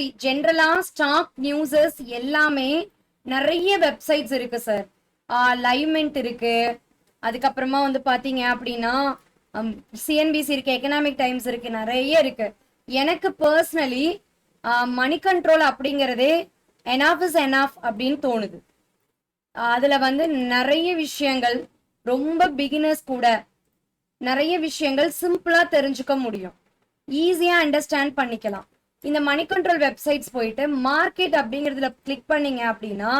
C ஜென்ரலா stock newses எல்லாமே நிறைய வெப்சைட்ஸ் இருக்கு சார் லைவ்மெண்ட் இருக்கு. அதுக்கப்புறமா வந்து பாத்தீங்க அப்படின்னா சிஎன்பிசி இருக்கு எக்கனாமிக் டைம்ஸ் இருக்கு நிறைய இருக்கு. எனக்கு பர்சனலி மணி கண்ட்ரோல் அப்படிங்கிறதே எனாஃப் இஸ் எனாஃப் அப்படின்னு தோணுது. அதுல வந்து நிறைய விஷயங்கள் ரொம்ப பிகினர்ஸ் கூட நிறைய விஷயங்கள் சிம்பிளா தெரிஞ்சுக்க முடியும். ஈஸியா அண்டர்ஸ்டாண்ட் பண்ணிக்கலாம். இந்த மணி கண்ட்ரோல் வெப்சைட்ஸ் போயிட்டு மார்க்கெட் அப்படிங்கிறதுல கிளிக் பண்ணீங்க அப்படின்னா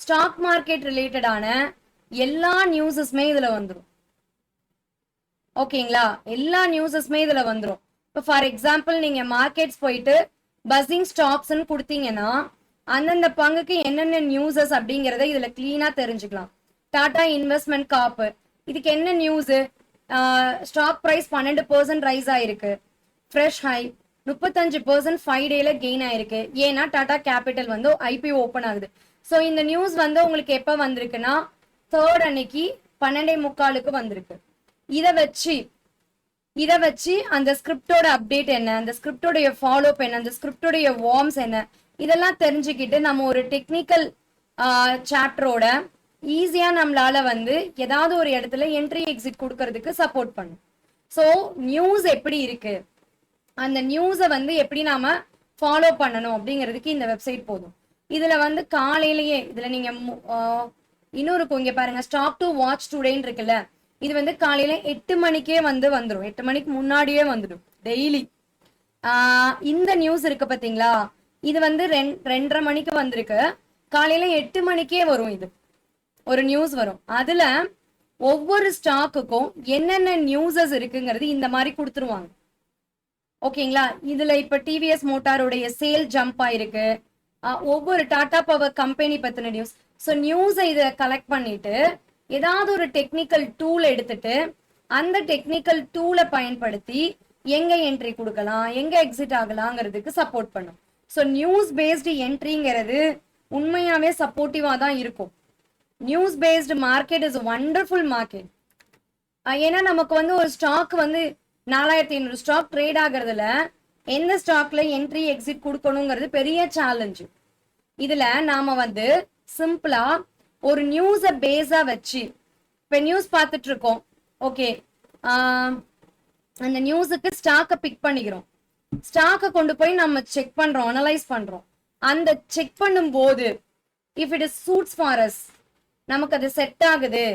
ஸ்டாக் மார்க்கெட் ரிலேட்டடான எல்லா நியூஸஸுமே இதுல வந்துடும் ஓகேங்களா? எல்லா நியூஸஸுமே இதுல வந்துடும் இப்போ ஃபார் எக்ஸாம்பிள் நீங்க மார்க்கெட்ஸ் போயிட்டு பஸ்ஸிங் ஸ்டாப்ஸ்ன்னு கொடுத்தீங்கன்னா அந்தந்த பங்குக்கு என்னென்ன நியூஸஸ் அப்படிங்கிறத இதுல கிளீனா தெரிஞ்சுக்கலாம். டாடா இன்வெஸ்ட்மெண்ட் காப்பு இதுக்கு என்ன நியூஸு ஸ்டாக் ப்ரைஸ் பன்னெண்டு பர்சன்ட் ரைஸ் ஆயிருக்கு. ஃப்ரெஷ் ஹை முப்பத்தஞ்சு பர்சன்ட் ஃபைவ் டேல கெயின் ஆயிருக்கு. ஏன்னா டாடா கேபிட்டல் வந்து ஐபிஓ ஓப்பன் ஆகுது. ஸோ இந்த நியூஸ் வந்து உங்களுக்கு எப்போ வந்திருக்குன்னா தேர்ட் அன்னைக்கு பன்னெண்டே முக்காலுக்கு வந்திருக்கு. இதை வச்சு இதை வச்சு அந்த ஸ்கிரிப்டோட அப்டேட் என்ன அந்த ஸ்கிரிப்டோடைய ஃபாலோப் என்ன அந்த ஸ்கிரிப்டோடைய வார்ம்ஸ் என்ன இதெல்லாம் தெரிஞ்சுக்கிட்டு நம்ம ஒரு டெக்னிக்கல் சாப்டரோட ஈஸியாக நம்மளால வந்து ஏதாவது ஒரு இடத்துல என்ட்ரி எக்ஸிட் கொடுக்கறதுக்கு சப்போர்ட் பண்ணும். ஸோ நியூஸ் எப்படி இருக்குது அந்த நியூஸை வந்து எப்படி நாம ஃபாலோ பண்ணணும் அப்படிங்கிறதுக்கு இந்த வெப்சைட் போதும். இதுல வந்து காலையிலேயே இதுல நீங்க மு- இன்னொரு இருக்கும் இங்க பாருங்க ஸ்டாக் டு வாட்ச் டுடேன்னு இருக்குல்ல இது வந்து காலையில எட்டு மணிக்கே வந்து வந்துடும் எட்டு மணிக்கு முன்னாடியே வந்துடும் டெய்லி இந்த நியூஸ் இருக்கு பாத்தீங்களா? இது வந்து ரெண் ரெண்டரை மணிக்கு வந்திருக்கு. காலையில எட்டு மணிக்கே வரும் இது. ஒரு நியூஸ் வரும். அதுல ஒவ்வொரு ஸ்டாக்குக்கும் என்னென்ன நியூஸஸ் இருக்குங்கிறது இந்த மாதிரி கொடுத்துருவாங்க. ஓகேங்களா? இதுல இப்ப டிவிஎஸ் மோட்டாருடைய சேல் ஜம்ப் ஆயிருக்கு. ஒவ்வொரு டாடா பவர் கம்பெனி பத்தின நியூஸ் ஸோ நியூஸை இதை கலெக்ட் பண்ணிட்டு ஏதாவது ஒரு டெக்னிக்கல் டூல் எடுத்துட்டு அந்த டெக்னிக்கல் டூலை பயன்படுத்தி எங்க என்ட்ரி கொடுக்கலாம் எங்க எக்ஸிட் ஆகலாங்கிறதுக்கு சப்போர்ட் பண்ணும். ஸோ நியூஸ் பேஸ்டு என்ட்ரிங்கிறது உண்மையாவே சப்போர்ட்டிவா தான் இருக்கும். News based market is wonderful market ஏன்னா நமக்கு வந்து ஒரு ஸ்டாக் வந்து நாலாயிரத்தி ஐநூறு ஸ்டாக் ட்ரேட் ஆகிறதுல எந்த ஸ்டாக்ல என்ட்ரி எக்ஸிட் கொடுக்கணுங்கிறது பெரிய சேலஞ்சு இதுல நாம வந்து சிம்பிளா ஒரு நியூஸை பேஸா வச்சு இப்போ நியூஸ் பார்த்துட்டு இருக்கோம் ஓகே அந்த நியூஸுக்கு ஸ்டாக்கை பிக் பண்ணிக்கிறோம். ஸ்டாக்கை கொண்டு போய் நம்ம செக் பண்றோம் அனலைஸ் பண்றோம். அந்த செக் பண்ணும்போது if it is suits for us நமக்கு அது செட் ஆகுது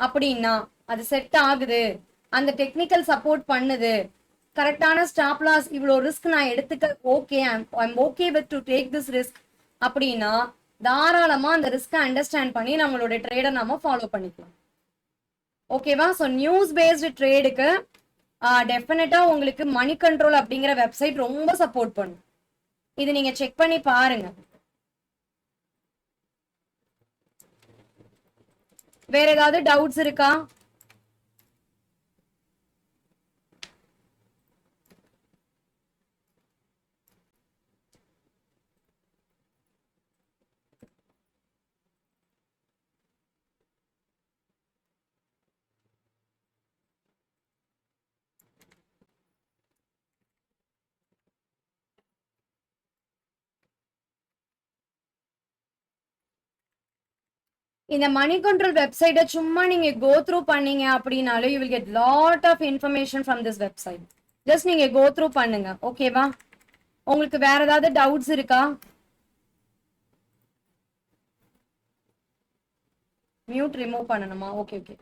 அப்படின்னா அது செட் ஆகுது. அந்த டெக்னிக்கல் சப்போர்ட் பண்ணுது. கரெக்டான ஸ்டாப் லாஸ் இவ்வளோ ரிஸ்க் நான் எடுத்துக்க okay I'm okay with to take this risk அப்படின்னா தாராளமாக அந்த ரிஸ்க்கை அண்டர்ஸ்டாண்ட் பண்ணி நம்மளோட ட்ரேடை நாம ஃபாலோ பண்ணிக்கலாம். ஓகேவா ஸோ நியூஸ் பேஸ்டு ட்ரேடுக்கு டெஃபினட்டாக உங்களுக்கு மணி கண்ட்ரோல் அப்படிங்கிற வெப்சைட் ரொம்ப சப்போர்ட் பண்ணும். இது நீங்கள் செக் பண்ணி பாருங்க. வேற ஏதாவது டவுட்ஸ் இருக்கா? இந்த மணி கண்ட்ரோல் வெப்சைட்டை சும்மா நீங்க கோ த்ரூ பண்ணீங்க அப்படின்னாலே you will get lot of information from this website just நீங்க கோ த்ரூ பண்ணுங்க. ஓகேவா உங்களுக்கு வேற ஏதாவது டவுட்ஸ் இருக்கா? மியூட் ரிமூவ் பண்ணணுமா? Okay okay